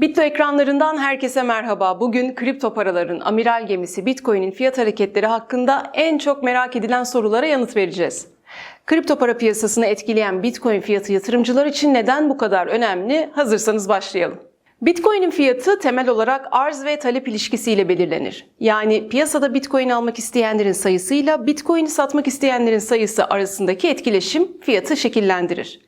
Bitlo ekranlarından herkese merhaba. Bugün kripto paraların amiral gemisi Bitcoin'in fiyat hareketleri hakkında en çok merak edilen sorulara yanıt vereceğiz. Kripto para piyasasını etkileyen Bitcoin fiyatı yatırımcılar için neden bu kadar önemli? Hazırsanız başlayalım. Bitcoin'in fiyatı temel olarak arz ve talep ilişkisiyle belirlenir. Yani piyasada Bitcoin almak isteyenlerin sayısıyla Bitcoin'i satmak isteyenlerin sayısı arasındaki etkileşim fiyatı şekillendirir.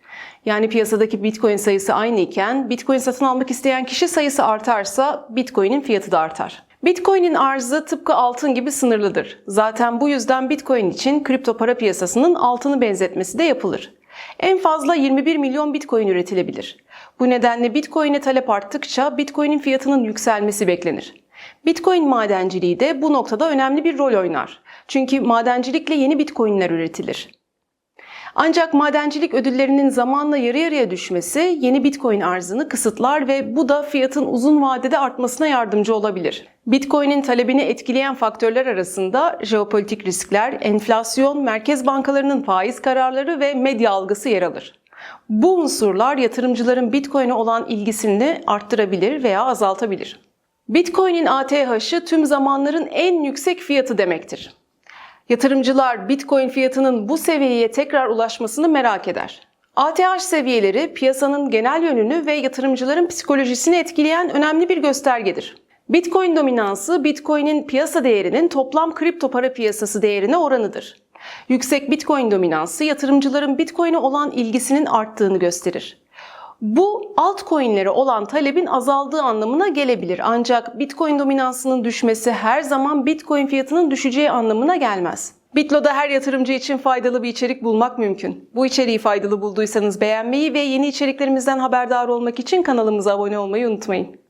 Yani piyasadaki Bitcoin sayısı aynı iken Bitcoin satın almak isteyen kişi sayısı artarsa Bitcoin'in fiyatı da artar. Bitcoin'in arzı tıpkı altın gibi sınırlıdır. Zaten bu yüzden Bitcoin için kripto para piyasasının altını benzetmesi de yapılır. En fazla 21 milyon Bitcoin üretilebilir. Bu nedenle Bitcoin'e talep arttıkça Bitcoin'in fiyatının yükselmesi beklenir. Bitcoin madenciliği de bu noktada önemli bir rol oynar. Çünkü madencilikle yeni Bitcoin'ler üretilir. Ancak madencilik ödüllerinin zamanla yarı yarıya düşmesi yeni Bitcoin arzını kısıtlar ve bu da fiyatın uzun vadede artmasına yardımcı olabilir. Bitcoin'in talebini etkileyen faktörler arasında jeopolitik riskler, enflasyon, merkez bankalarının faiz kararları ve medya algısı yer alır. Bu unsurlar yatırımcıların Bitcoin'e olan ilgisini arttırabilir veya azaltabilir. Bitcoin'in ATH'ı tüm zamanların en yüksek fiyatı demektir. Yatırımcılar Bitcoin fiyatının bu seviyeye tekrar ulaşmasını merak eder. ATH seviyeleri piyasanın genel yönünü ve yatırımcıların psikolojisini etkileyen önemli bir göstergedir. Bitcoin dominansı Bitcoin'in piyasa değerinin toplam kripto para piyasası değerine oranıdır. Yüksek Bitcoin dominansı yatırımcıların Bitcoin'e olan ilgisinin arttığını gösterir. Bu altcoin'lere olan talebin azaldığı anlamına gelebilir. Ancak Bitcoin dominansının düşmesi her zaman Bitcoin fiyatının düşeceği anlamına gelmez. Bitlo'da her yatırımcı için faydalı bir içerik bulmak mümkün. Bu içeriği faydalı bulduysanız beğenmeyi ve yeni içeriklerimizden haberdar olmak için kanalımıza abone olmayı unutmayın.